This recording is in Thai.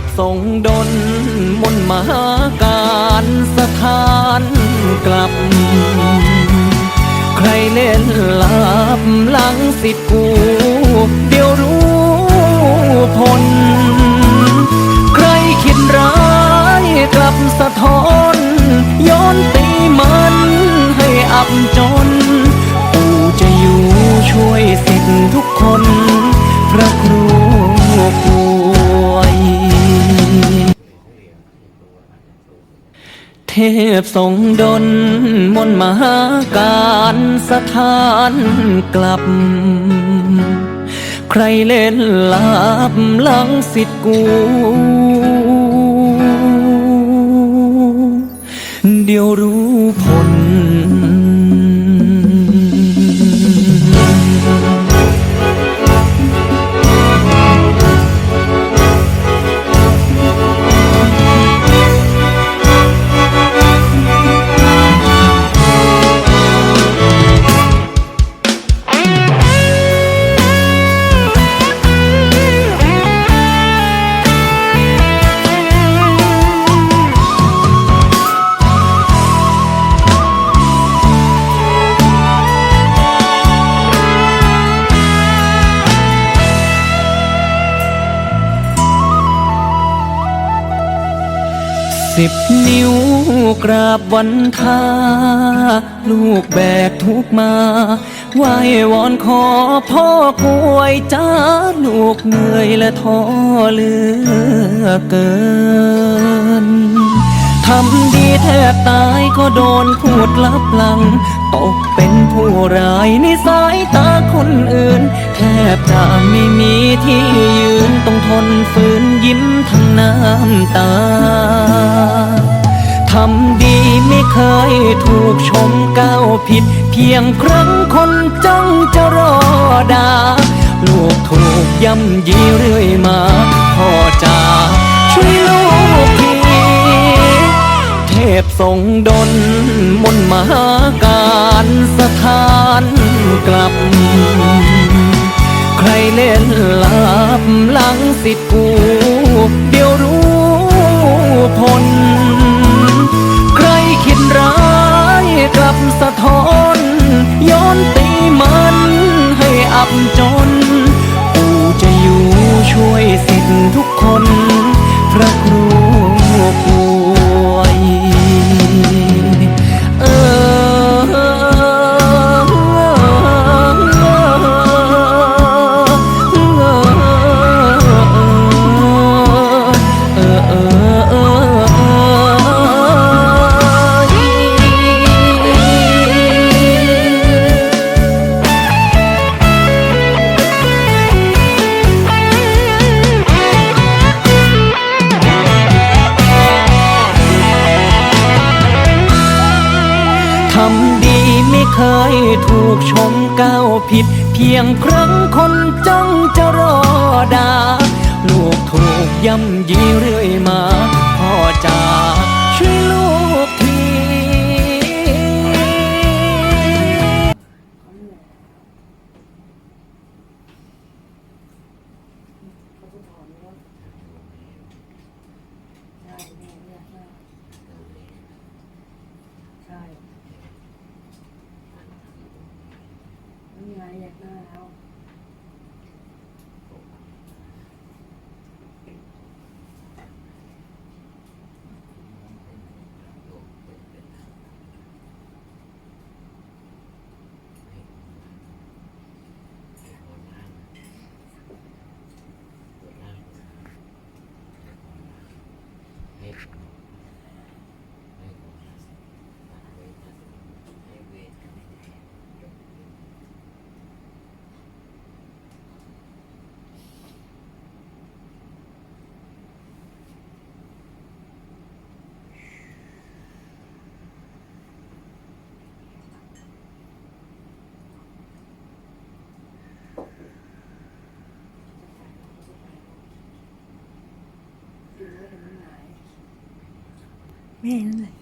พทรงดลมนมหาการสถานกลับ ใครเล่นลับหลังสิทธิ์กู เดี๋ยวรู้ผล ใครคิดร้าย เทพทรงดลมนมหาการสถานกลับ ใครเล่นลาบหลังสิทธิ์กู สิบนิ้วกราบวันทา ลูกแบกทุกมาไหววอนขอพ่อกล้วยจ้า ลูกเหนื่อยและท้อเหลือเกิน ทำดีแทบตายก็โดนพูดลับหลัง ตกเป็นผู้ร้ายในสายตาคนอื่น บจะไม่มีที่ยืนต้องทนฝืนยิ้มทั้งน้ำตาทำดีไม่เคยถูกชมก้าวผิด เพียงครั้งคนจ้องจะรอดาลูกถูกย่ำยีเรื่อยมาพ่อจ๋าช่วยลูกทีเทพทรงดลมนมหาการสถานกลับ เล่นลับหลังสิทธิ์กู เดี๋ยวรู้ผล ใครคิดร้ายกลับสะท้อน ย้อนตีมันให้อับจนปู่จะอยู่ช่วยสิทธิ์ทุกคน พระครูำดีไม่เคยถูกชมก้าวผิด เพียงครั้งคนจ้องจะรอดา ลูกถูกย่ำยีเรื่อย ไม่ มีอ